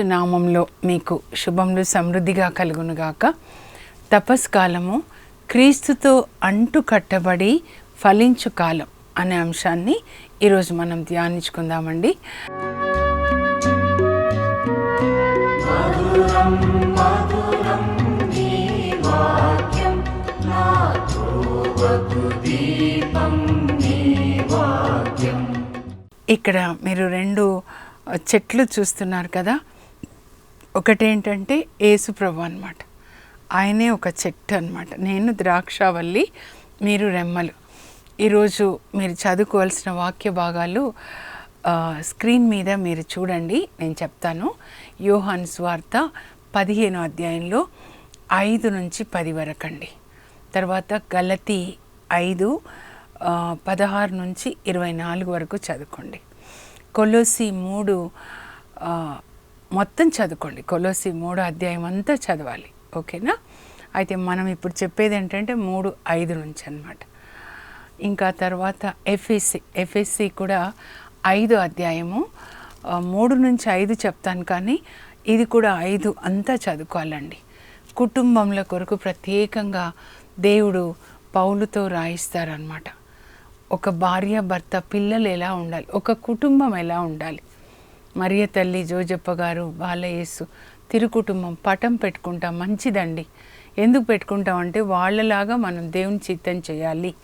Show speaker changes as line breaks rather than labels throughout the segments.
నామంలో మీకు శుభములు సమృద్ధిగా కలుగునుగాక. తపస్కాలము క్రీస్తుతో అంటు కట్టబడి ఫలించు కాలం అనే అంశాన్ని ఈరోజు మనం ధ్యానించుకుందామండి. ఇక్కడ మీరు రెండు చెట్లు చూస్తున్నారు కదా. ఒకటేంటంటే ఏసుప్రభు అనమాట ఆయనే ఒక చెట్టు అనమాట నేను ద్రాక్షావల్లి మీరు రెమ్మలు. ఈరోజు మీరు చదువుకోవాల్సిన వాక్య భాగాలు స్క్రీన్ మీద మీరు చూడండి నేను చెప్తాను. యోహాన్ స్వార్త పదిహేను అధ్యాయంలో ఐదు నుంచి పది వరకు అండి తర్వాత గలతి ఐదు పదహారు నుంచి ఇరవై నాలుగు వరకు చదువుకోండి. కొలోసి మూడు మొత్తం చదువుకోండి. కొలోసి మూడు అధ్యాయం అంతా చదవాలి. ఓకేనా? అయితే మనం ఇప్పుడు చెప్పేది ఏంటంటే మూడు ఐదు నుంచి అన్నమాట. ఇంకా తర్వాత ఎఫ్ఎస్సి ఎఫ్ఎస్సి కూడా ఐదు అధ్యాయము మూడు నుంచి ఐదు చెప్తాను కానీ ఇది కూడా ఐదు అంతా చదువుకోవాలండి. కుటుంబంల కొరకు ప్రత్యేకంగా దేవుడు పౌలుతో రాయిస్తారనమాట ఒక భార్య భర్త పిల్లలు ఎలా ఉండాలి? ఒక కుటుంబం ఎలా ఉండాలి? మరియ తల్లి జోజప్ప గారు బాలయేసు తిరు కుటుంబం పటం పెట్టుకుంటాం మంచిదండి. ఎందుకు పెట్టుకుంటాం అంటే వాళ్ళలాగా మనం దేవుని చిత్తం చేయాలి.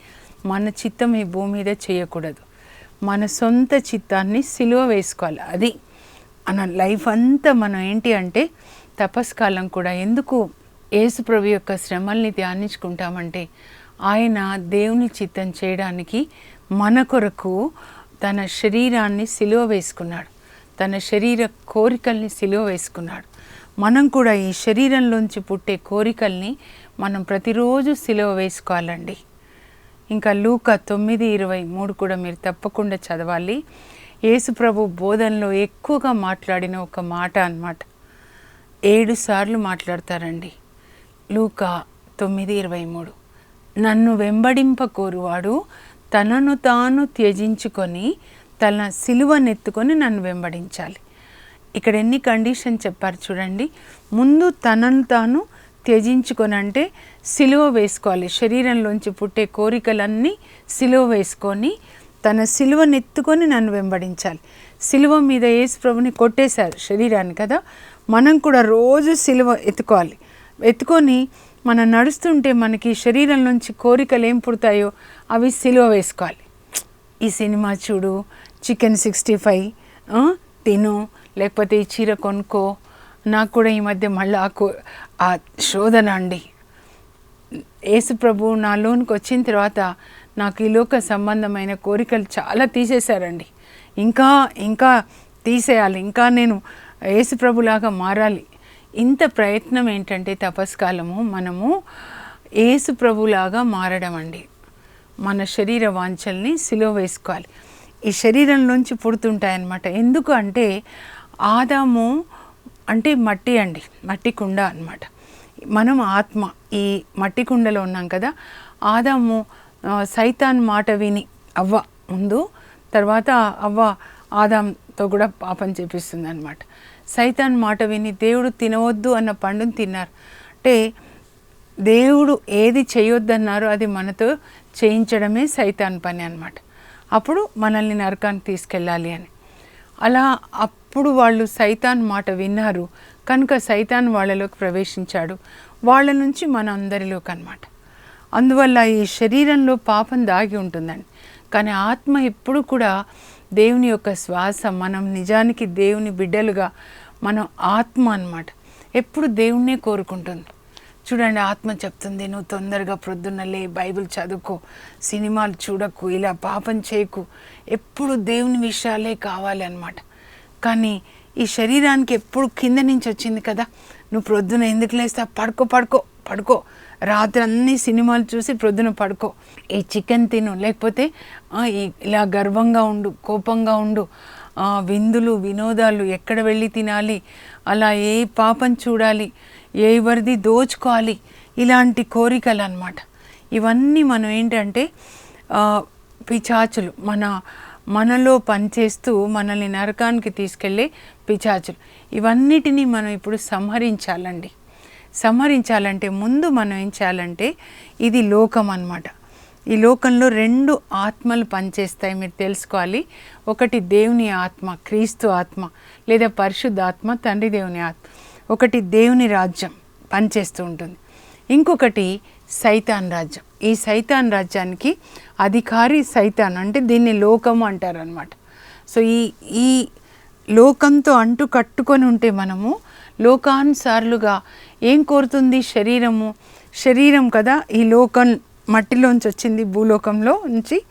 మన చిత్తం ఈ భూమి మీద చేయకూడదు. మన సొంత చిత్తాన్ని సిలువ వేసుకోవాలి. అది మన లైఫ్ అంతా మనం ఏంటి అంటే తపస్కాలం కూడా ఎందుకు యేసుప్రభు యొక్క శ్రమల్ని ధ్యానించుకుంటామంటే ఆయన దేవుని చిత్తం చేయడానికి మన కొరకు తన శరీరాన్ని సిలువ వేసుకున్నాడు. తన శరీర కోరికల్ని సిలువ వేసుకున్నాడు. మనం కూడా ఈ శరీరంలోంచి పుట్టే కోరికల్ని మనం ప్రతిరోజు సిలువ వేసుకోవాలండి. ఇంకా లూక తొమ్మిది ఇరవై మూడు కూడా మీరు తప్పకుండా చదవాలి. యేసుప్రభు బోధనలో ఎక్కువగా మాట్లాడిన ఒక మాట అన్నమాట. ఏడు సార్లు మాట్లాడతారండి. లూక తొమ్మిది ఇరవై మూడు. నన్ను వెంబడింప కోరువాడు తనను తాను త్యజించుకొని తన సిలువనెత్తుకొని నన్ను వెంబడించాలి. ఇక్కడ ఎన్ని కండిషన్ చెప్పారు చూడండి. ముందు తనను తాను త్యజించుకొని అంటే సిలువ వేసుకోవాలి. శరీరంలోంచి పుట్టే కోరికలన్నీ సిలువ వేసుకొని తన సిలువనెత్తుకొని నన్ను వెంబడించాలి. సిలువ మీద యేసు ప్రభుని కొట్టేశారు శరీరాన్ని కదా. మనం కూడా రోజు సిలువ ఎత్తుకోవాలి. ఎత్తుకొని మనం నడుస్తుంటే మనకి శరీరం నుంచి కోరికలు ఏం పుడతాయో అవి సిలువ వేసుకోవాలి. ఈ సినిమా చూడు చికెన్ సిక్స్టీ ఫైవ్ తిను. లేకపోతే ఈ చీర కొనుక్కో. నాకు కూడా ఈ మధ్య మళ్ళీ ఆ కో ఆ శోధన అండి. యేసు ప్రభు నాలోనికి వచ్చిన తర్వాత నాకు ఈ లోక సంబంధమైన కోరికలు చాలా తీసేశారండి. ఇంకా ఇంకా తీసేయాలి. ఇంకా నేను యేసు ప్రభులాగా మారాలి. ఇంత ప్రయత్నం ఏంటంటే తపస్కాలము మనము యేసు ప్రభులాగా మారడం అండి మన శరీర వాంఛల్ని సిలువ వేసుకోవాలి. ఈ శరీరంలోంచి పుడుతుంటాయన్నమాట. ఎందుకు అంటే ఆదాము అంటే మట్టి అండి మట్టి కుండ అన్నమాట. మనం ఆత్మ ఈ మట్టి కుండలో ఉన్నాం కదా ఆదాము సైతాన్ మాట విని అవ్వ ముందు తర్వాత అవ్వ ఆదాంతో కూడా పాపం చేపిస్తుంది అనమాట సైతాన్ మాట విని దేవుడు తినవద్దు అన్న పండుని తిన్నారు. అంటే దేవుడు ఏది చేయొద్దన్నారో అది మనతో చేయించడమే సైతాన్ పని అనమాట అప్పుడు మనల్ని నరకానికి తీసుకెళ్ళాలి అని. అలా అప్పుడు వాళ్ళు సైతాన్ మాట విన్నారు. కనుక సైతాన్ వాళ్ళలోకి ప్రవేశించాడు. వాళ్ళ నుంచి మన అందరిలోకి అనమాట అందువల్ల ఈ శరీరంలో పాపం దాగి ఉంటుందండి. కానీ ఆత్మ ఎప్పుడు కూడా దేవుని యొక్క శ్వాస మనం నిజానికి దేవుని బిడ్డలుగా మనం ఆత్మ అన్నమాట ఎప్పుడు దేవుణ్ణే కోరుకుంటుంది. చూడండి ఆత్మ చెప్తుంది నువ్వు తొందరగా ప్రొద్దున్న లే బైబిల్ చదువుకో సినిమాలు చూడకు ఇలా పాపం చేయకు. ఎప్పుడు దేవుని విషయాలే కావాలన్నమాట కానీ ఈ శరీరానికి ఎప్పుడు కింద నుంచి వచ్చింది కదా? నువ్వు ప్రొద్దున ఎందుకు లేస్తా పడుకో పడుకో పడుకో. రాత్రి అన్ని సినిమాలు చూసి ప్రొద్దున పడుకో. ఈ చికెన్ తిను లేకపోతే ఈ- ఇలా గర్వంగా ఉండు కోపంగా ఉండు. విందులు వినోదాలు ఎక్కడ వెళ్ళి తినాలి? అలా ఏ పాపం చూడాలి? ఎవరిది దోచుకోవాలి ఇలాంటి కోరికలు అన్నమాట ఇవన్నీ మనం ఏంటంటే పిచాచులు మన మనలో పనిచేస్తూ మనల్ని నరకానికి తీసుకెళ్ళే పిచాచులు. ఇవన్నిటినీ మనం ఇప్పుడు సంహరించాలండి. సంహరించాలంటే ముందు మనం ఏం చేయాలంటే ఇది లోకం అన్నమాట ఈ లోకంలో రెండు ఆత్మలు పనిచేస్తాయి మీరు తెలుసుకోవాలి. ఒకటి దేవుని ఆత్మ క్రీస్తు ఆత్మ లేదా పరిశుద్ధ ఆత్మ తండ్రి దేవుని ఆత్మ. ఒకటి దేవుని రాజ్యం పనిచేస్తూ ఉంటుంది. ఇంకొకటి సైతాన్ రాజ్యం. ఈ సైతాన్ రాజ్యానికి అధికారి సైతాన్ అంటే దీన్ని లోకము అంటారు అనమాట సో ఈ ఈ లోకంతో అంటు కట్టుకొని ఉంటే మనము లోకానుసారులుగా ఏం కోరుతుంది? శరీరము. శరీరం కదా ఈ లోకం మట్టిలోంచి వచ్చింది భూలోకంలో నుంచి.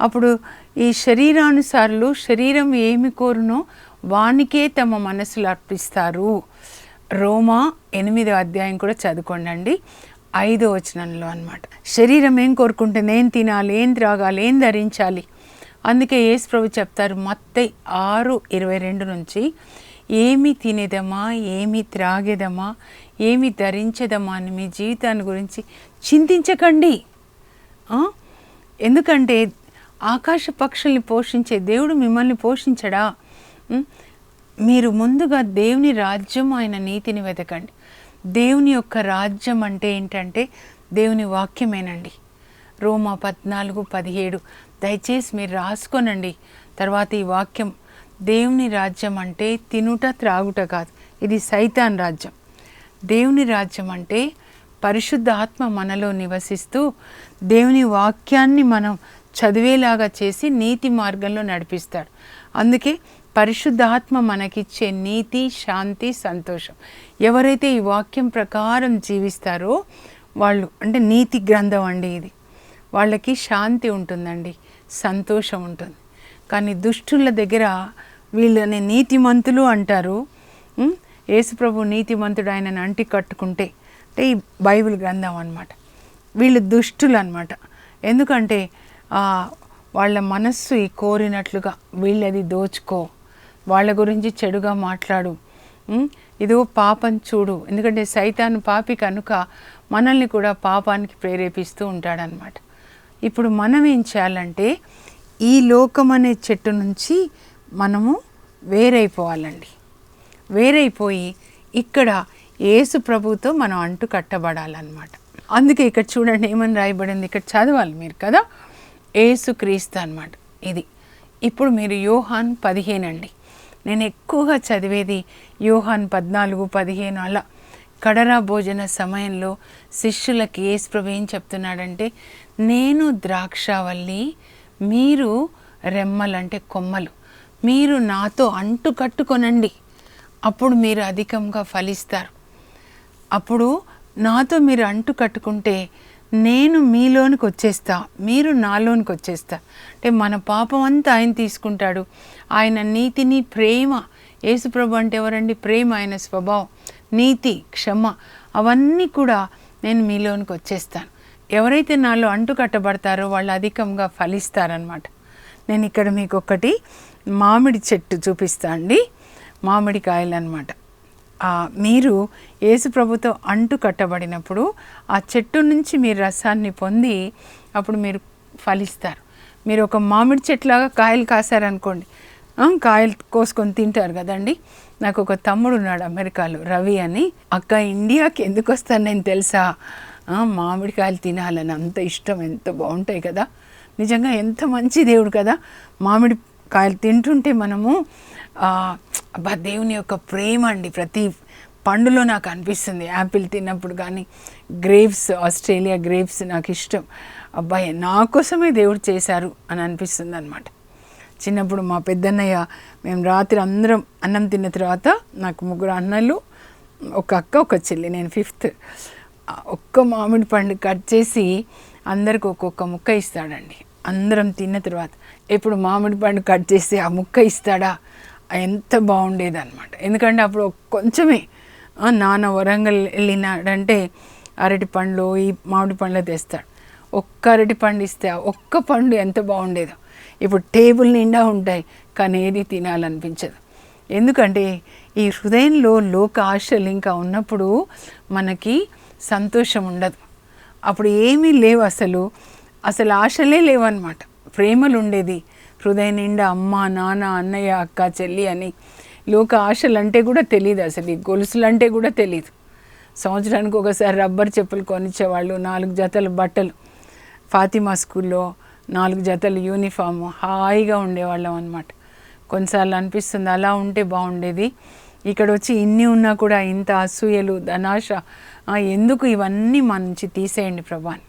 అప్పుడు ఈ శరీరానుసారులు శరీరం ఏమి కోరునో వానికే తమ మనసులు అర్పిస్తారు. రోమా ఎనిమిదో అధ్యాయం కూడా చదువుకోండి ఐదో వచనంలో అన్నమాట. శరీరం ఏం కోరుకుంటుంది? ఏం తినాలి? ఏం త్రాగాలి? ఏం ధరించాలి? అందుకే యేసు ప్రభు చెప్తారు మత్తయి ఆరు ఇరవై రెండు నుంచి ఏమి తినేదమా? ఏమి త్రాగేదమా? ఏమి ధరించదమా అని మీ జీవితాన్ని గురించి చింతించకండి. ఎందుకంటే ఆకాశ పక్షుల్ని పోషించే దేవుడు మిమ్మల్ని పోషించడా? మీరు ముందుగా దేవుని రాజ్యం ఆయన నీతిని వెతకండి. దేవుని యొక్క రాజ్యం అంటే ఏంటంటే దేవుని వాక్యమేనండి. రోమా పద్నాలుగు పదిహేడు. దయచేసి మీరు రాసుకోనండి. తర్వాత ఈ వాక్యం దేవుని రాజ్యం అంటే తినుట త్రాగుట కాదు. ఇది సైతాన్ రాజ్యం. దేవుని రాజ్యం అంటే పరిశుద్ధ ఆత్మ మనలో నివసిస్తూ దేవుని వాక్యాన్ని మనం చదివేలాగా చేసి నీతి మార్గంలో నడిపిస్తాడు. అందుకే పరిశుద్ధాత్మ మనకిచ్చే నీతి శాంతి సంతోషం. ఎవరైతే ఈ వాక్యం ప్రకారం జీవిస్తారో వాళ్ళు అంటే నీతి గ్రంథం అండి ఇది. వాళ్ళకి శాంతి ఉంటుందండి సంతోషం ఉంటుంది. కానీ దుష్టుల దగ్గర వీళ్ళని నీతిమంతులు అంటారు. యేసుప్రభు నీతిమంతుడు ఆయనను అంటి కట్టుకుంటే అంటే ఈ బైబిల్ గ్రంథం అనమాట వీళ్ళు దుష్టులు అనమాట ఎందుకంటే వాళ్ళ మనస్సు ఈ కోరినట్లుగా వీళ్ళది దోచుకో వాళ్ళ గురించి చెడుగా మాట్లాడు. ఉం? ఇదో పాపం చూడు. ఎందుకంటే సైతాను పాపి కనుక మనల్ని కూడా పాపానికి ప్రేరేపిస్తూ ఉంటాడనమాట ఇప్పుడు మనం ఏం చేయాలంటే ఈ లోకం అనే చెట్టు నుంచి మనము వేరైపోవాలండి. వేరైపోయి ఇక్కడ యేసు ప్రభుతో మనం అంటు కట్టబడాలన్నమాట. అందుకే ఇక్కడ చూడండి ఏమని రాయబడింది? ఇక్కడ చదవాలి మీరు కదా? ఏసు క్రీస్తు అనమాట ఇది. ఇప్పుడు మీరు యోహాన్ పదిహేను అండి. నేను ఎక్కువగా చదివేది యోహాన్ పద్నాలుగు పదిహేను అలా. కడరా భోజన సమయంలో శిష్యులకి ఏసుప్రభు ప్రభు ఏం చెప్తున్నాడంటే నేను ద్రాక్షావల్లి మీరు రెమ్మలంటే కొమ్మలు. మీరు నాతో అంటు కట్టుకొనండి. అప్పుడు మీరు అధికంగా ఫలిస్తారు. అప్పుడు నాతో మీరు అంటు కట్టుకుంటే నేను మీలోనికి వచ్చేస్తా మీరు నాలోనికి వచ్చేస్తా అంటే మన పాపం అంతా ఆయన తీసుకుంటాడు. ఆయన నీతిని ప్రేమ. యేసుప్రభు అంటే ఎవరండి? ప్రేమ ఆయన స్వభావం నీతి క్షమ. అవన్నీ కూడా నేను మీలోనికి వచ్చేస్తాను ఎవరైతే నాలో అంటు కట్టబడతారో వాళ్ళు అధికంగా ఫలిస్తారనమాట నేను ఇక్కడ మీకు ఒకటి మామిడి చెట్టు చూపిస్తా అండి. మామిడికాయలు అనమాట మీరు యేసు ప్రభుతో అంటు కట్టబడినప్పుడు ఆ చెట్టు నుంచి మీరు రసాన్ని పొంది అప్పుడు మీరు ఫలిస్తారు. మీరు ఒక మామిడి చెట్లాగా కాయలు కాసారనుకోండి కాయలు కోసుకొని తింటారు కదండి. నాకు ఒక తమ్ముడు ఉన్నాడు అమెరికాలో రవి అని. అక్క ఇండియాకి ఎందుకు వస్తాను నేను తెలుసా? మామిడికాయలు తినాలని అంత ఇష్టం ఎంత బాగుంటాయి కదా. నిజంగా ఎంత మంచి దేవుడు కదా. మామిడి కాయలు తింటుంటే మనము అబ్బా దేవుని యొక్క ప్రేమ అండి. ప్రతి పండులో నాకు అనిపిస్తుంది. యాపిల్ తిన్నప్పుడు కానీ గ్రేప్స్ ఆస్ట్రేలియా గ్రేప్స్ నాకు ఇష్టం. అబ్బాయి నా కోసమే దేవుడు చేశారు అని అనిపిస్తుంది అనమాట చిన్నప్పుడు మా పెద్దన్నయ్య మేము రాత్రి అందరం అన్నం తిన్న తర్వాత నాకు ముగ్గురు అన్నలు ఒక అక్క ఒక చెల్లి నేను ఫిఫ్త్ ఒక్క మామిడి పండు కట్ చేసి అందరికి ఒక్కొక్క ముక్క ఇస్తాడండి. అందరం తిన్న తర్వాత ఇప్పుడు మామిడి పండు కట్ చేసి ఆ ముక్క ఇస్తాడా? ఎంత బాగుండేది అనమాట ఎందుకంటే అప్పుడు కొంచెమే నాన్న వరంగల్ వెళ్ళినాడంటే అరటి పండ్లు ఈ మామిడి పండ్లు తెస్తాడు. ఒక్క అరటి పండు ఇస్తే ఒక్క పండు ఎంత బాగుండేదో. ఇప్పుడు టేబుల్ నిండా ఉంటాయి కానీ ఏది తినాలనిపించదు. ఎందుకంటే ఈ హృదయంలో లోక ఆశలు ఇంకా ఉన్నప్పుడు మనకి సంతోషం ఉండదు. అప్పుడు ఏమీ లేవు అసలు. అసలు ఆశలే లేవన్నమాట. ప్రేమలు ఉండేది. హృదయ నిండా అమ్మ నాన్న అన్నయ్య అక్క చెల్లి అని లోక ఆశలు అంటే కూడా తెలియదు అసలు. ఈ గొలుసులు అంటే కూడా తెలియదు సంవత్సరానికి ఒకసారి రబ్బర్ చెప్పులు కొనిచ్చేవాళ్ళు నాలుగు జతలు బట్టలు. ఫాతిమా స్కూల్లో నాలుగు జతలు యూనిఫామ్. హాయిగా ఉండేవాళ్ళం అనమాట కొన్నిసార్లు అనిపిస్తుంది అలా ఉంటే బాగుండేది. ఇక్కడ వచ్చి ఇన్ని ఉన్నా కూడా ఇంత అసూయలు ధనాశ ఎందుకు ఇవన్నీ మన నుంచి తీసేయండి ప్రభాని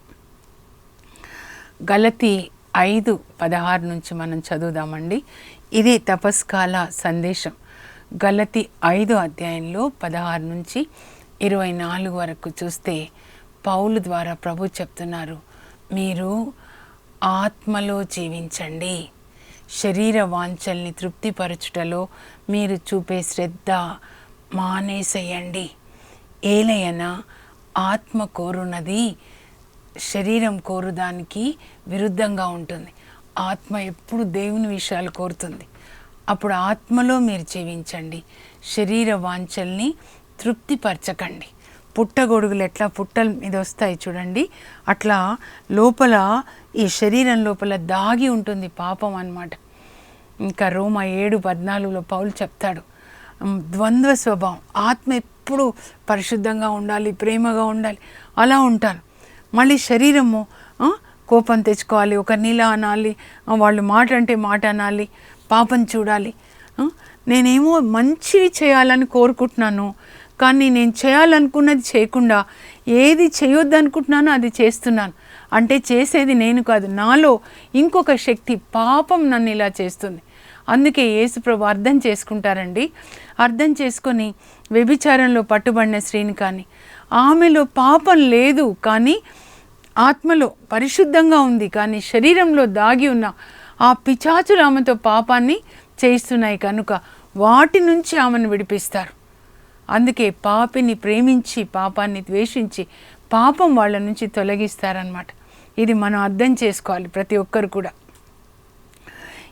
గలతి ఐదు పదహారు నుంచి మనం చదువుదామండి. ఇదే తపస్కాల సందేశం. గలతి ఐదు అధ్యాయంలో పదహారు నుంచి ఇరవై నాలుగు వరకు చూస్తే పౌలు ద్వారా ప్రభు చెప్తున్నారు మీరు ఆత్మలో జీవించండి. శరీర వాంఛల్ని తృప్తిపరచుటలో మీరు చూపే శ్రద్ధ మానేసేయండి. ఏలయన ఆత్మ కోరున్నది శరీరం కోరుదానికి విరుద్ధంగా ఉంటుంది. ఆత్మ ఎప్పుడు దేవుని విషయాలు కోరుతుంది. అప్పుడు ఆత్మలో మీరు జీవించండి. శరీర వాంఛల్ని తృప్తిపరచకండి. పుట్టగొడుగులు ఎట్లా పుట్టల మీద వస్తాయి చూడండి. అట్లా లోపల ఈ శరీరం లోపల దాగి ఉంటుంది పాపం అన్నమాట. ఇంకా రోమ ఏడు పద్నాలుగులో పౌలు చెప్తాడు ద్వంద్వ స్వభావం. ఆత్మ ఎప్పుడు పరిశుద్ధంగా ఉండాలి ప్రేమగా ఉండాలి. అలా ఉంటాను మళ్ళీ శరీరము కోపం తెచ్చుకోవాలి ఒక నీలా అనాలి వాళ్ళు మాట అంటే మాట అనాలి పాపం చూడాలి. నేనేమో మంచివి చేయాలని కోరుకుంటున్నాను కానీ నేను చేయాలనుకున్నది చేయకుండా ఏది చేయొద్దు అనుకుంటున్నానో అది చేస్తున్నాను. అంటే చేసేది నేను కాదు నాలో ఇంకొక శక్తి పాపం నన్ను ఇలా చేస్తుంది. అందుకే యేసుప్రభు అర్థం చేసుకుంటారండి. అర్థం చేసుకొని వ్యభిచారంలో పట్టుబడిన స్త్రీని కానీ ఆమెలో పాపం లేదు కానీ ఆత్మలో పరిశుద్ధంగా ఉంది కానీ శరీరంలో దాగి ఉన్న ఆ పిచాచులు ఆమెతో పాపాన్ని చేయిస్తున్నాయి కనుక వాటి నుంచి ఆమెను విడిపిస్తారు. అందుకే పాపిని ప్రేమించి పాపాన్ని ద్వేషించి పాపం వాళ్ళ నుంచి తొలగిస్తారనమాట ఇది మనం అర్థం చేసుకోవాలి ప్రతి ఒక్కరు కూడా.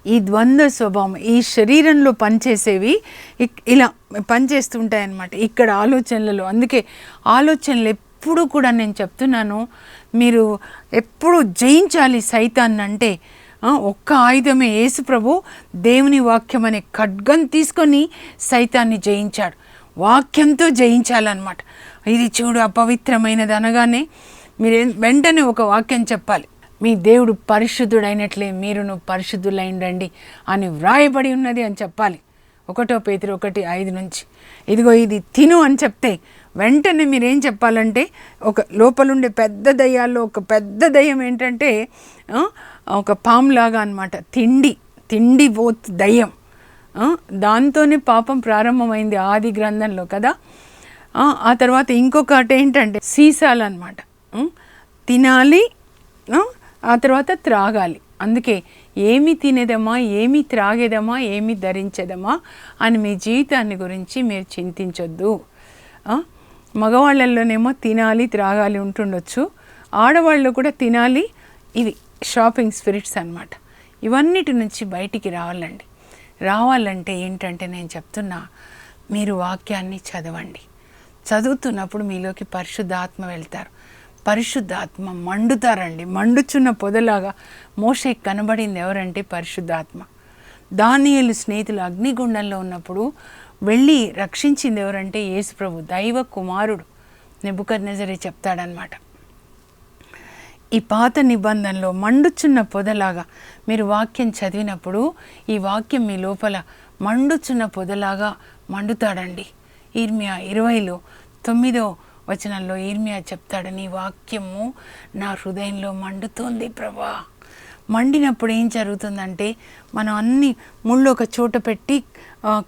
ఈ ద్వంద్వ స్వభావం ఈ శరీరంలో పనిచేసేవి ఇక్- ఇలా పనిచేస్తుంటాయన్నమాట ఇక్కడ ఆలోచనలలో. అందుకే ఆలోచనలు ఎప్పుడు కూడా నేను చెప్తున్నాను మీరు ఎప్పుడు జయించాలి సైతాన్ని అంటే ఒక్క ఆయుధమే యేసు ప్రభు దేవుని వాక్యం అనే ఖడ్గం తీసుకొని సైతాన్ని జయించాడు. వాక్యంతో జయించాలన్నమాట. ఇది చూడు అపవిత్రమైనది అనగానే మీరు వెంటనే ఒక వాక్యం చెప్పాలి. మీ దేవుడు పరిశుద్ధుడైనట్లే మీరును పరిశుద్ధులైండండి అని వ్రాయబడి ఉన్నది అని చెప్పాలి. ఒకటో పేతురు ఒకటి ఐదు నుంచి. ఇదిగో ఇది తిను అని చెప్తే వెంటనే మీరేం చెప్పాలంటే ఒక లోపలుండే పెద్ద దయ్యాల్లో ఒక పెద్ద దయ్యం ఏంటంటే ఒక పాములాగా అనమాట తిండి తిండి పోత్ దయ్యం. దాంతోనే పాపం ప్రారంభమైంది ఆది గ్రంథంలో కదా. ఆ, ఆ తర్వాత ఇంకొకటి ఏంటంటే సీసాలు అనమాట తినాలి ఆ, తర్వాత త్రాగాలి. అందుకే ఏమి తినేదమా ఏమి త్రాగేదమా ఏమి ధరించేదమా అని మీ జీవితాన్ని గురించి మీరు చింతించొద్దు. మగవాళ్ళల్లోనేమో తినాలి త్రాగాలి ఉంటుండొచ్చు. ఆడవాళ్ళు కూడా తినాలి. ఇవి షాపింగ్ స్పిరిట్స్ అనమాట ఇవన్నిటి నుంచి బయటికి రావాలండి. రావాలంటే ఏంటంటే నేను చెప్తున్నా మీరు వాక్యాన్ని చదవండి. చదువుతున్నప్పుడు మీలోకి పరిశుద్ధాత్మ వెళ్తారు. పరిశుద్ధాత్మ మండుతారండి. మండుచున్న పొదలాగా మోషే కనబడింది ఎవరంటే పరిశుద్ధాత్మ. దానియలు స్నేహితులు అగ్నిగుండంలో ఉన్నప్పుడు వెళ్ళి రక్షించింది ఎవరంటే యేసుప్రభు దైవ కుమారుడు నెబుకద్నెజరే చెప్తాడనమాట ఈ పాత నిబంధనలో మండుచున్న పొదలాగా మీరు వాక్యం చదివినప్పుడు ఈ వాక్యం మీ లోపల మండుచున్న పొదలాగా మండుతాడండి. ఇర్మియా ఇరవైలో తొమ్మిదో వచనంలో ఈర్మియా చెప్తాడని వాక్యము నా హృదయంలో మండుతోంది ప్రభా. మండినప్పుడు ఏం జరుగుతుందంటే మనం అన్ని ముళ్ళు ఒక చోట పెట్టి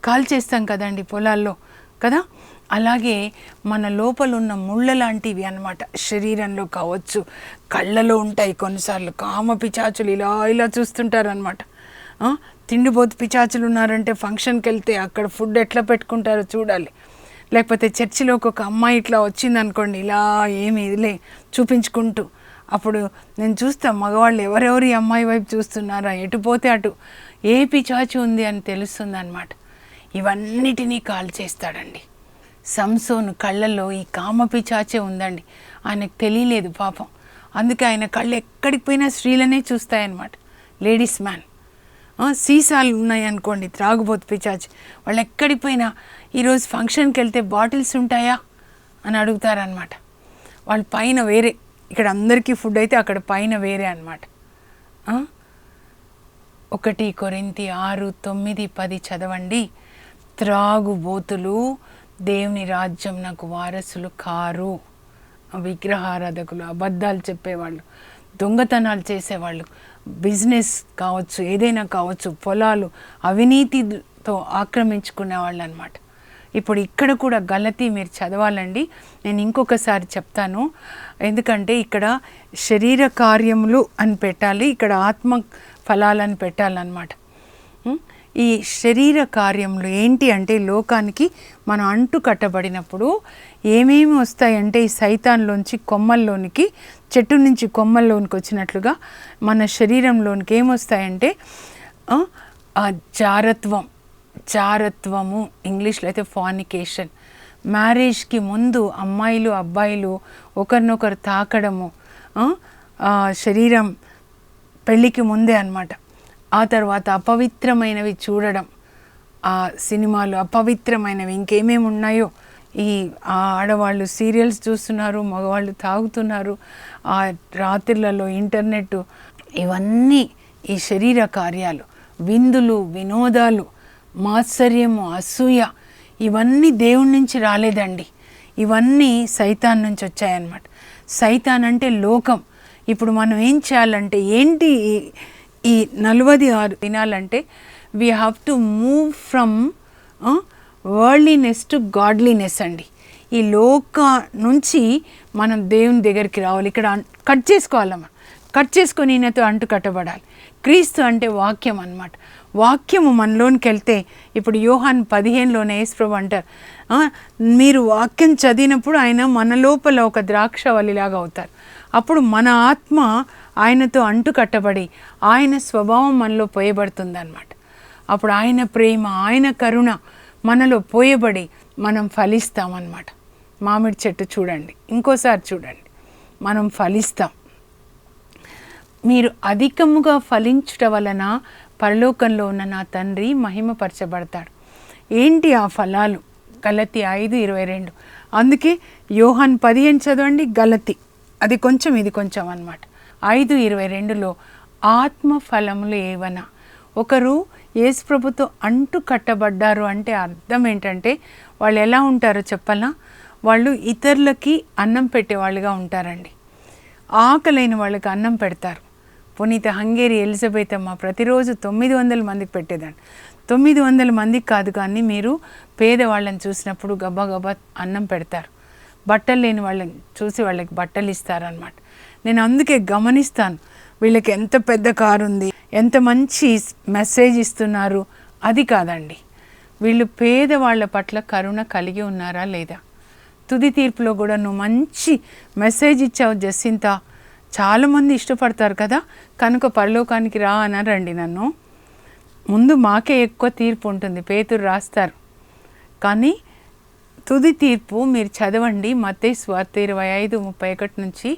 కాల్చేస్తాం కదండి పొలాల్లో కదా? అలాగే మన లోపల ఉన్న ముళ్ళ లాంటివి అన్నమాట శరీరంలో కావచ్చు కళ్ళలో ఉంటాయి కొన్నిసార్లు కామ పిచాచులు ఇలా ఇలా చూస్తుంటారు అనమాట తిండిపోతు పిచాచులు ఉన్నారంటే ఫంక్షన్కి వెళ్తే అక్కడ ఫుడ్ ఎట్లా పెట్టుకుంటారో చూడాలి. లేకపోతే చర్చిలోకి ఒక అమ్మాయి ఇట్లా వచ్చింది అనుకోండి ఇలా ఏమి ఇదిలే చూపించుకుంటూ. అప్పుడు నేను చూస్తా మగవాళ్ళు ఎవరెవరు అమ్మాయి వైపు చూస్తున్నారా ఎటు పోతే అటు. ఏ పిచాచి ఉంది అని తెలుస్తుంది అనమాట ఇవన్నిటినీ కాల్ చేస్తాడండి. సంసోను కళ్ళల్లో ఈ కామ పిచాచే ఉందండి. ఆయనకు తెలియలేదు పాపం. అందుకే ఆయన కళ్ళు ఎక్కడికి పోయినా స్త్రీలనే చూస్తాయన్నమాట. Ladies man. సీసాలు ఉన్నాయి అనుకోండి త్రాగుబోతు పిచాచి. వాళ్ళు ఎక్కడికి పోయినా ఈరోజు ఫంక్షన్కి వెళ్తే బాటిల్స్ ఉంటాయా? అని అడుగుతారనమాట వాళ్ళు పైన వేరే ఇక్కడ అందరికీ ఫుడ్ అయితే అక్కడ పైన వేరే అనమాట ఒకటి కొరింతి ఆరు తొమ్మిది పది చదవండి. త్రాగుబోతులు దేవుని రాజ్యం నాకు వారసులు కారు. విగ్రహారాధకులు అబద్ధాలు చెప్పేవాళ్ళు దొంగతనాలు చేసేవాళ్ళు బిజినెస్ కావచ్చు ఏదైనా కావచ్చు పొలాలు అవినీతితో ఆక్రమించుకునే వాళ్ళు అనమాట ఇప్పుడు ఇక్కడ కూడా గలతి మీరు చదవాలండి. నేను ఇంకొకసారి చెప్తాను. ఎందుకంటే ఇక్కడ శరీర కార్యములు అని పెట్టాలి ఇక్కడ ఆత్మ ఫలాలని పెట్టాలన్నమాట. ఈ శరీర కార్యములు ఏంటి అంటే లోకానికి మనం అంటు కట్టబడినప్పుడు ఏమేమి వస్తాయంటే ఈ సైతాన్లోంచి కొమ్మల్లోనికి చెట్టు నుంచి కొమ్మల్లోనికి వచ్చినట్లుగా మన శరీరంలోనికి ఏమొస్తాయంటే ఆ జారత్వం. చారత్వము ఇంగ్లీష్లో అయితే ఫానికేషన్ మ్యారేజ్కి ముందు అమ్మాయిలు అబ్బాయిలు ఒకరినొకరు తాకడము శరీరం పెళ్ళికి ముందే అనమాట ఆ తర్వాత అపవిత్రమైనవి చూడడం ఆ సినిమాలు అపవిత్రమైనవి ఇంకేమేమి ఉన్నాయో ఈ ఆడవాళ్ళు సీరియల్స్ చూస్తున్నారు మగవాళ్ళు తాగుతున్నారు ఆ రాత్రులలో ఇంటర్నెట్ ఇవన్నీ ఈ శరీర కార్యాలు విందులు వినోదాలు మాత్సర్యము అసూయ ఇవన్నీ దేవుడి నుంచి రాలేదండి. ఇవన్నీ సైతాన్ నుంచి వచ్చాయన్నమాట. సైతాన్ అంటే లోకం. ఇప్పుడు మనం ఏం చేయాలంటే ఏంటి ఈ- నలభై ఆరు వినాలంటే we have to move from worldliness to godliness అండి. ఈ లోక నుంచి మనం దేవుని దగ్గరికి రావాలి. ఇక్కడ కట్ చేసుకోవాలమ్మా కట్ చేసుకొని ఈయనతో అంటు కట్టబడాలి క్రీస్తు అంటే వాక్యం అన్నమాట. వాక్యము మనలోనికి వెళ్తే ఇప్పుడు యోహాన్ పదిహేనులోనే యేసుప్రభు అంటారు మీరు వాక్యం చదివినప్పుడు ఆయన మన లోపల ఒక ద్రాక్షవల్లిలాగా అవుతారు. అప్పుడు మన ఆత్మ ఆయనతో అంటు కట్టబడి ఆయన స్వభావం మనలో పోయబడుతుంది అనమాట అప్పుడు ఆయన ప్రేమ ఆయన కరుణ మనలో పోయబడి మనం ఫలిస్తామన్నమాట. మామిడి చెట్టు చూడండి ఇంకోసారి చూడండి. మనం ఫలిస్తాం. మీరు అధికముగా ఫలించుట వలన పరలోకంలో ఉన్న నా తండ్రి మహిమపరచబడతాడు. ఏంటి ఆ ఫలాలు? గలతి ఐదు ఇరవై రెండు. అందుకే యోహాన్ పదిహేను చదవండి? గలతి. అది కొంచెం ఇది కొంచెం అన్నమాట. ఐదు ఇరవై రెండులో ఆత్మ ఫలములు ఏవనా? ఒకరు యేసు ప్రభుతో అంటు కట్టబడ్డారు అంటే అర్థం ఏంటంటే వాళ్ళు ఎలా ఉంటారో చెప్పాలా? వాళ్ళు ఇతరులకి అన్నం పెట్టేవాళ్ళుగా ఉంటారండి. ఆకలైన వాళ్ళకి అన్నం పెడతారు. పునీత హంగేరి ఎలిజబెత్ అమ్మ ప్రతిరోజు తొమ్మిది వందల మందికి పెట్టేదాన్ని తొమ్మిది వందల మందికి కాదు కానీ మీరు పేదవాళ్ళని చూసినప్పుడు గబా అన్నం పెడతారు. బట్టలు లేని వాళ్ళని చూసి వాళ్ళకి బట్టలు ఇస్తారనమాట నేను అందుకే గమనిస్తాను వీళ్ళకి ఎంత పెద్ద కారు ఉంది ఎంత మంచి మెసేజ్ ఇస్తున్నారు అది కాదండి. వీళ్ళు పేదవాళ్ళ పట్ల కరుణ కలిగి ఉన్నారా లేదా? తుది తీర్పులో కూడా నువ్వు మంచి మెసేజ్ ఇచ్చావు జస్సింత చాలామంది ఇష్టపడతారు కదా కనుక పరలోకానికి రా అన్నారండి నన్ను. ముందు మాకే ఎక్కువ తీర్పు ఉంటుంది పేతురు రాస్తారు. కానీ తుది తీర్పు మీరు చదవండి మతే స్వార్థ ఇరవై ఐదు ముప్పై ఒకటి నుంచి.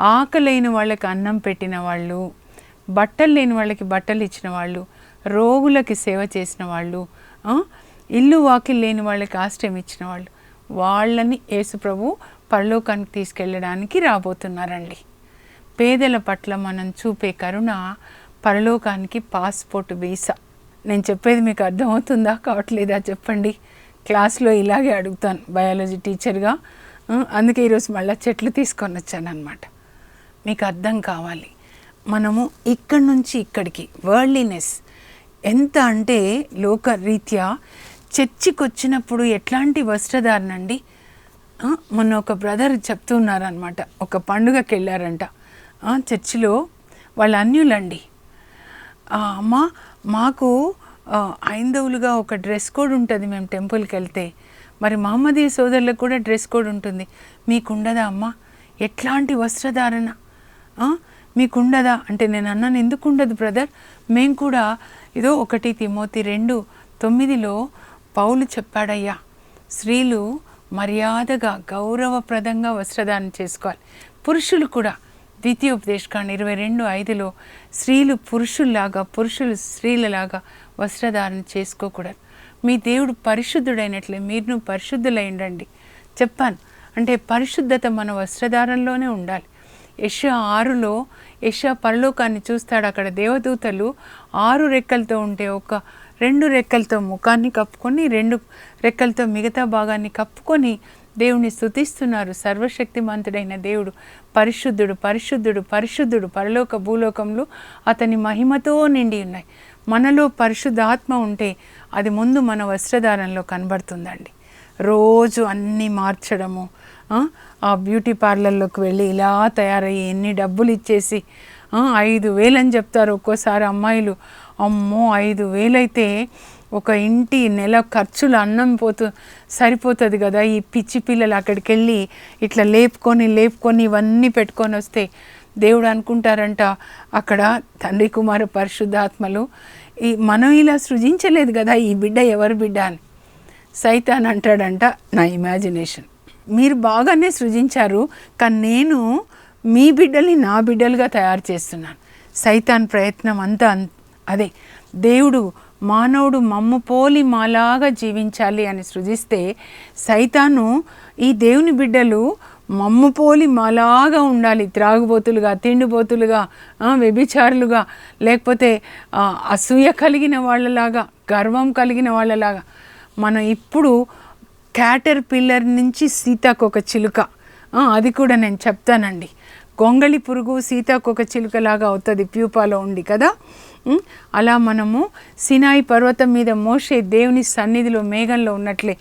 ఆకలైన వాళ్ళకి అన్నం పెట్టిన వాళ్ళు బట్టలు లేని వాళ్ళకి బట్టలు ఇచ్చిన వాళ్ళు రోగులకి సేవ చేసిన వాళ్ళు ఇల్లు వాకిల్ లేని వాళ్ళకి ఆశ్రయం ఇచ్చిన వాళ్ళు వాళ్ళని యేసుప్రభు పరలోకానికి తీసుకెళ్ళడానికి రాబోతున్నారండి. పేదల పట్ల మనం చూపే కరుణ పరలోకానికి పాస్పోర్ట్ వీసా నేను చెప్పేది మీకు అర్థమవుతుందా? కావట్లేదా? చెప్పండి. క్లాస్లో ఇలాగే అడుగుతాను బయాలజీ టీచర్గా అందుకే ఈరోజు మళ్ళీ చెట్లు తీసుకొని వచ్చాను అనమాట మీకు అర్థం కావాలి. మనము ఇక్కడి నుంచి ఇక్కడికి వరల్డ్లీనెస్ ఎంత అంటే లోక రీత్యా చర్చికి వచ్చినప్పుడు ఎట్లాంటి వస్త్రధారణ అండి? మొన్న ఒక బ్రదర్ చెప్తున్నారనమాట ఒక పండుగకి వెళ్ళారంట చర్చిలో వాళ్ళ అన్యులండి. ఆ, అమ్మ మాకు ఐందవులుగా ఒక డ్రెస్ కోడ్ ఉంటుంది మేము టెంపుల్కి వెళ్తే. మరి మహమ్మదీయ సోదరులకు కూడా డ్రెస్ కోడ్ ఉంటుంది. మీకుండదా అమ్మ? ఎట్లాంటి వస్త్రధారణ? మీకుండదా? అంటే నేను అన్నాను ఎందుకు ఉండదు బ్రదర్? మేము కూడా ఏదో ఒకటి తిమోతి రెండు తొమ్మిదిలో పౌలు చెప్పాడయ్యా స్త్రీలు మర్యాదగా గౌరవప్రదంగా వస్త్రధారణ చేసుకోవాలి. పురుషులు కూడా ద్వితీయోపదేశకాండ ఇరవై రెండు ఐదులో స్త్రీలు పురుషుల్లాగా పురుషులు స్త్రీలలాగా వస్త్రధారణ చేసుకోకూడదు. మీ దేవుడు పరిశుద్ధుడైనట్లే మీరును పరిశుద్ధులై ఉండండి చెప్పాను అంటే పరిశుద్ధత మన వస్త్రధారణలోనే ఉండాలి. యశ ఆరులో యశ పరలోకాన్ని చూస్తాడు. అక్కడ దేవదూతలు ఆరు రెక్కలతో ఉంటే ఒక రెండు రెక్కలతో ముఖాన్ని కప్పుకొని రెండు రెక్కలతో మిగతా భాగాన్ని కప్పుకొని దేవుని స్థుతిస్తున్నారు సర్వశక్తిమంతుడైన దేవుడు పరిశుద్ధుడు పరిశుద్ధుడు పరిశుద్ధుడు పరలోక భూలోకంలో అతని మహిమతో నిండి ఉన్నాయి. మనలో పరిశుద్ధాత్మ ఉంటే అది ముందు మన వస్త్రధారంలో కనబడుతుందండి. రోజు అన్నీ మార్చడము ఆ, బ్యూటీ పార్లర్లోకి వెళ్ళి ఇలా తయారయ్యి ఎన్ని డబ్బులు ఇచ్చేసి ఐదు వేలని చెప్తారు ఒక్కోసారి అమ్మాయిలు. అమ్మో ఐదు వేలైతే ఒక ఇంటి నెల ఖర్చులు అన్నం పోతు సరిపోతుంది కదా. ఈ పిచ్చి పిల్లలు అక్కడికి వెళ్ళి ఇట్లా లేపుకొని లేపుకొని ఇవన్నీ పెట్టుకొని వస్తే దేవుడు అనుకుంటారంట అక్కడ తండ్రి కుమార పరిశుద్ధాత్మలు ఈ మనం ఇలా సృజించలేదు కదా ఈ బిడ్డ ఎవరి బిడ్డ అని. సైతాన్ అంటాడంట నా ఇమాజినేషన్. మీరు బాగానే సృజించారు కానీ నేను మీ బిడ్డల్ని నా బిడ్డలుగా తయారు చేస్తున్నాను. సైతాన్ ప్రయత్నం అంతా అదే దేవుడు మానవుడు మమ్ము పోలి మాలాగా జీవించాలి అని సృజిస్తే సైతాను ఈ దేవుని బిడ్డలు మమ్ము పోలి మాలాగా ఉండాలి. త్రాగుబోతులుగా తిండిబోతులుగా వ్యభిచారులుగా లేకపోతే అసూయ కలిగిన వాళ్ళలాగా గర్వం కలిగిన వాళ్ళలాగా. మనం ఇప్పుడు క్యాటర్ పిల్లర్ నుంచి సీతాకొక చిలుక. అది కూడా నేను చెప్తానండి. గొంగళి పురుగు సీతాకొక చిలుకలాగా అవుతుంది ప్యూపాలో ఉండి కదా? అలా మనము సినాయి పర్వతం మీద మోసే దేవుని సన్నిధిలో మేఘంలో ఉన్నట్లే.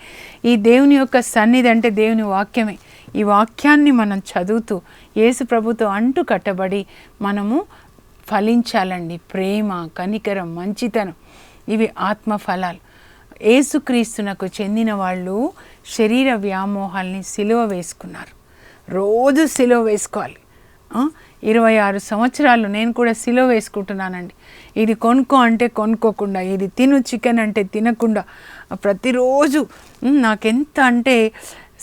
ఈ దేవుని యొక్క సన్నిధి అంటే దేవుని వాక్యమే. ఈ వాక్యాన్ని మనం చదువుతూ యేసు ప్రభుతో అంటు కట్టబడి మనము ఫలించాలండి. ప్రేమ కనికరం మంచితనం. ఇవి ఆత్మ ఫలాలు. ఏసుక్రీస్తునకు చెందిన వాళ్ళు శరీర వ్యామోహాల్ని సిలువ వేసుకున్నారు. రోజు సిలువ వేసుకోవాలి. ఇరవై ఆరు సంవత్సరాలు నేను కూడా సిలువ వేసుకుంటున్నానండి. ఇది కొనుక్కో అంటే కొనుక్కోకుండా ఇది తిను చికెన్ అంటే తినకుండా ప్రతిరోజు నాకెంత అంటే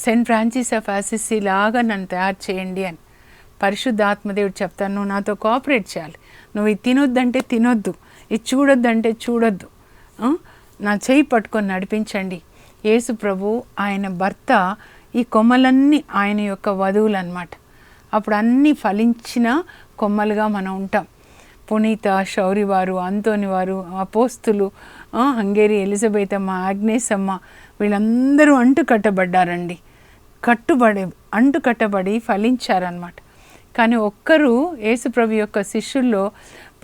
సెయింట్ ఫ్రాన్సిస్ ఆఫ్ అసిస్సీ లాగా నన్ను తయారు చేయండి అని. పరిశుద్ధాత్మదేవుడు చెప్తాను నువ్వు నాతో కోఆపరేట్ చేయాలి. నువ్వు ఇది తినొద్దంటే తినొద్దు ఇది చూడొద్దంటే చూడొద్దు. నా చేయి పట్టుకొని నడిపించండి. యేసు ప్రభు ఆయన భర్త ఈ కొమ్మలన్నీ ఆయన యొక్క వధువులు అన్నమాట అప్పుడు అన్నీ ఫలించిన కొమ్మలుగా మనం ఉంటాం. పునీత శౌరి వారు అంతోని వారు అపోస్తులు హంగేరి ఎలిజబెత్ అమ్మ ఆగ్నేస్ అమ్మ వీళ్ళందరూ అంటు కట్టబడ్డారండి కట్టుబడి అంటు కట్టబడి ఫలించారనమాట కానీ ఒక్కరు యేసుప్రభు యొక్క శిష్యుల్లో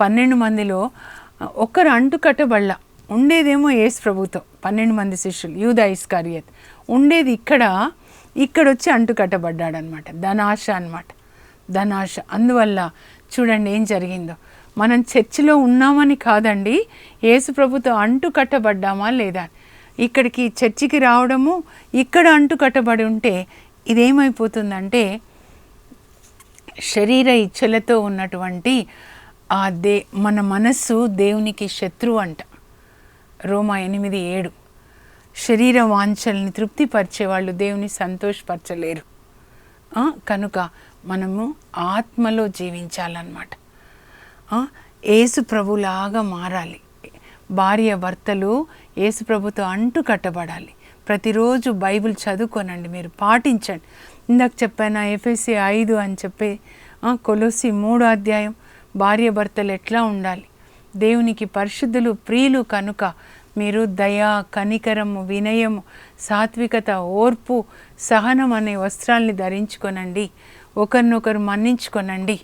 పన్నెండు మందిలో ఒక్కరు అంటు కట్టబడలా ఉండేదేమో యేసు ప్రభుతో పన్నెండు మంది శిష్యులు యూదా ఇస్కారియత్. ఉండేది ఇక్కడ ఇక్కడ వచ్చి అంటు కట్టబడ్డాడనమాట ధనాశ అనమాట ధనాశ. అందువల్ల చూడండి ఏం జరిగిందో. మనం చర్చిలో ఉన్నామని కాదండి యేసు ప్రభుతో అంటు కట్టబడ్డామా లేదా? ఇక్కడికి చర్చికి రావడము ఇక్కడ అంటు కట్టబడి ఉంటే ఇదేమైపోతుందంటే శరీర ఇచ్చలతో ఉన్నటువంటి ఆ దే మన మనస్సు దేవునికి శత్రువు అంట. రోమా ఎనిమిది ఏడు. శరీర వాంఛల్ని తృప్తిపరిచే వాళ్ళు దేవుని సంతోషపరచలేరు. కనుక మనము ఆత్మలో జీవించాలన్నమాట. ఏసు ప్రభులాగా మారాలి. భార్య భర్తలు ఏసు ప్రభుతో అంటు కట్టబడాలి. ప్రతిరోజు బైబిల్ చదువుకోనండి మీరు పాటించండి. ఇందాక చెప్పాను ఎఫ్ఎస్సి ఐదు అని చెప్పి కొలసి మూడు అధ్యాయం భార్య భర్తలు ఎట్లా ఉండాలి? దేవునికి పరిశుద్ధులు ప్రియులు కనుక మీరు దయ కనికరము వినయము సాత్వికత ఓర్పు సహనం అనే వస్త్రాల్ని ధరించుకొనండి. ఒకరినొకరు మన్నించుకొనండి.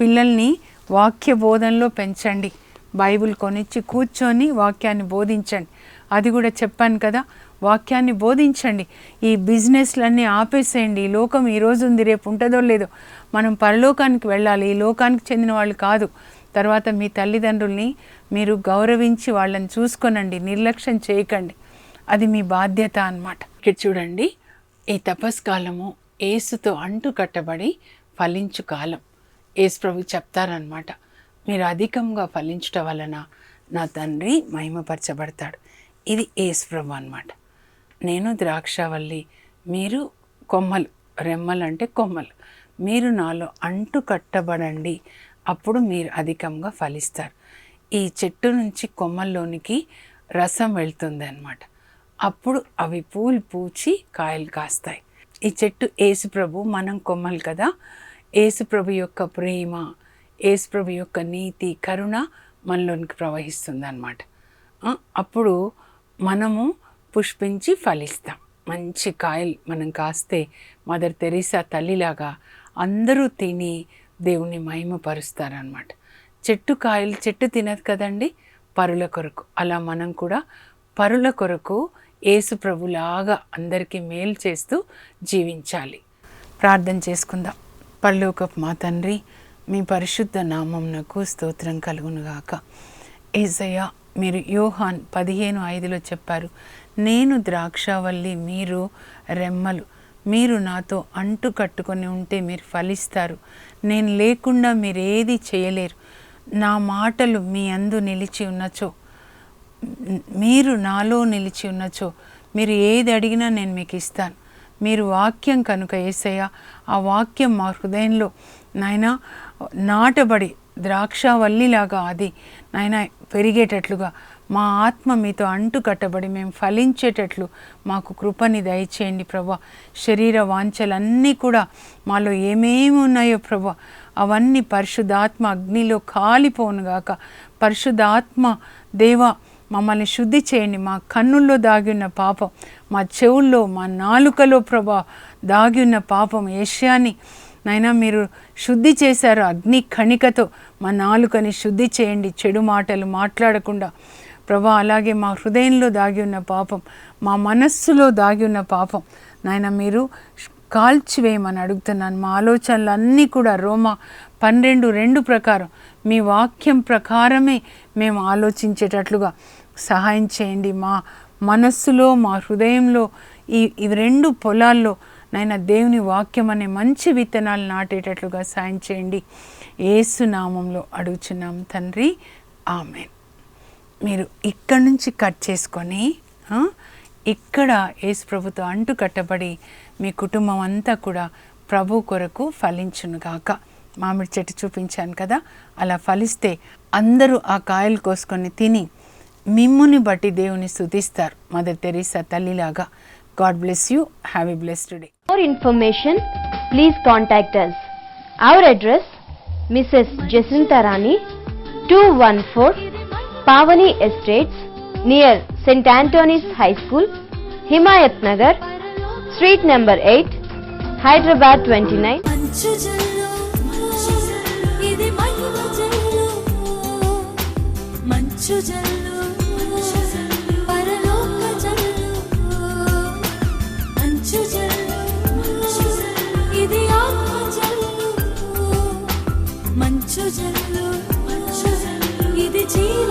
పిల్లల్ని వాక్య బోధనలో పెంచండి. బైబిల్ కొనిచ్చి కూర్చొని వాక్యాన్ని బోధించండి. అది కూడా చెప్పాను కదా వాక్యాన్ని బోధించండి. ఈ బిజినెస్లన్నీ ఆపేసేయండి. ఈ లోకం ఈరోజు ఉంది రేపు ఉంటుందో లేదో. మనం పరలోకానికి వెళ్ళాలి. ఈ లోకానికి చెందిన వాళ్ళు కాదు. తర్వాత మీ తల్లిదండ్రుల్ని మీరు గౌరవించి వాళ్ళని చూసుకోనండి. నిర్లక్ష్యం చేయకండి. అది మీ బాధ్యత అన్నమాట. ఇక్కడ చూడండి ఈ తపస్కాలము ఏసుతో అంటు కట్టబడి ఫలించు కాలం. యేసుప్రభు చెప్తారనమాట మీరు అధికంగా ఫలించటం వలన నా తండ్రి మహిమపరచబడతాడు. ఇది యేసుప్రభు అనమాట నేను ద్రాక్షవల్లి మీరు కొమ్మలు రెమ్మలు అంటే కొమ్మలు. మీరు నాలో అంటు కట్టబడండి అప్పుడు మీరు అధికంగా ఫలిస్తారు. ఈ చెట్టు నుంచి కొమ్మల్లోనికి రసం వెళ్తుంది అనమాట అప్పుడు అవి పూలు పూచి కాయలు కాస్తాయి. ఈ చెట్టు ఏసుప్రభు మనం కొమ్మలు కదా ఏసుప్రభు యొక్క ప్రేమ ఏసుప్రభు యొక్క నీతి కరుణ మనలోనికి ప్రవహిస్తుంది అనమాట అప్పుడు మనము పుష్పించి ఫలిస్తాం. మంచి కాయలు మనం కాస్తే మదర్ తెరీసా తల్లిలాగా అందరూ తిని దేవుని మహిమపరుస్తారనమాట చెట్టు కాయలు చెట్టు తినదు కదండి? పరుల కొరకు. అలా మనం కూడా పరుల కొరకు యేసు ప్రభులాగా అందరికీ మేలు చేస్తూ జీవించాలి. ప్రార్థన చేసుకుందాం. పరలోకపు మా తండ్రి మీ పరిశుద్ధ నామంనకు స్తోత్రం కలుగునుగాక. ఏజయ్య మీరు యోహాన్ పదిహేను ఐదులో చెప్పారు నేను ద్రాక్షవల్లి మీరు రెమ్మలు. మీరు నాతో అంటు కట్టుకొని ఉంటే మీరు ఫలిస్తారు. నేను లేకుండా మీరేది చేయలేరు. నా మాటలు మీ అందు నిలిచి ఉన్నచో మీరు నాలో నిలిచి ఉన్నచో మీరు ఏది అడిగినా నేను మీకు ఇస్తాను. మీరు వాక్యం కనుక ఏసయ్య ఆ వాక్యం మా హృదయంలో నాయన నాటబడి ద్రాక్షవల్లిలాగా అది నాయన పెరిగేటట్లుగా మా ఆత్మ మీతో అంటు కట్టబడి మేము ఫలించేటట్లు మాకు కృపని దయచేయండి ప్రభా. శరీర వాంఛలన్నీ కూడా మాలో ఏమేమి ఉన్నాయో ప్రభా అవన్నీ పరిశుద్ధాత్మ అగ్నిలో కాలిపోనుగాక పరిశుద్ధాత్మ దేవ మమ్మల్ని శుద్ధి చేయండి. మా కన్నుల్లో దాగి ఉన్న పాపం మా చెవుల్లో మా నాలుకలో ప్రభా దాగి ఉన్న పాపం ఏషియాని. నైనా మీరు శుద్ధి చేశారు అగ్ని కణికతో. మా నాలుకని శుద్ధి చేయండి. చెడు మాటలు మాట్లాడకుండా. ప్రభా అలాగే మా హృదయంలో దాగి ఉన్న పాపం మా మనస్సులో దాగి ఉన్న పాపం. నాయన మీరు కాల్చివేయమని అడుగుతున్నాను. మా ఆలోచనలన్నీ కూడా రోమా పన్నెండు రెండు ప్రకారం. మీ వాక్యం ప్రకారమే మేము ఆలోచించేటట్లుగా. సహాయం చేయండి. మా మనస్సులో మా హృదయంలో ఈ ఇవి రెండు పొలాల్లో నాయన దేవుని వాక్యం అనే మంచి విత్తనాలు నాటేటట్లుగా సాయం చేయండి. ఏసు నామంలో అడుగుచున్నాం తండ్రి. ఆమె మీరు ఇక్కడి నుంచి కట్ చేసుకొని ఇక్కడ యేసు ప్రభుతో అంటు కట్టబడి మీ కుటుంబం అంతా కూడా ప్రభు కొరకు ఫలించునుగాక మామిడి చెట్టు చూపించాను కదా అలా ఫలిస్తే అందరూ ఆ కాయలు కోసుకొని తిని మిమ్ముని బట్టి దేవుని స్తుతిస్తారు మదర్ తెరీసా తల్లిలాగా God bless you have a blessed day
please contact us. Our address Mrs. Jacinta Rani, 214 Pavani Estates, near St. Anthony's High School, Himayat Nagar, Street number 8, Hyderabad 29.
మంచు జల్లు ఇది మహిమ జల్లు మంచు జల్లు ఇది జీవ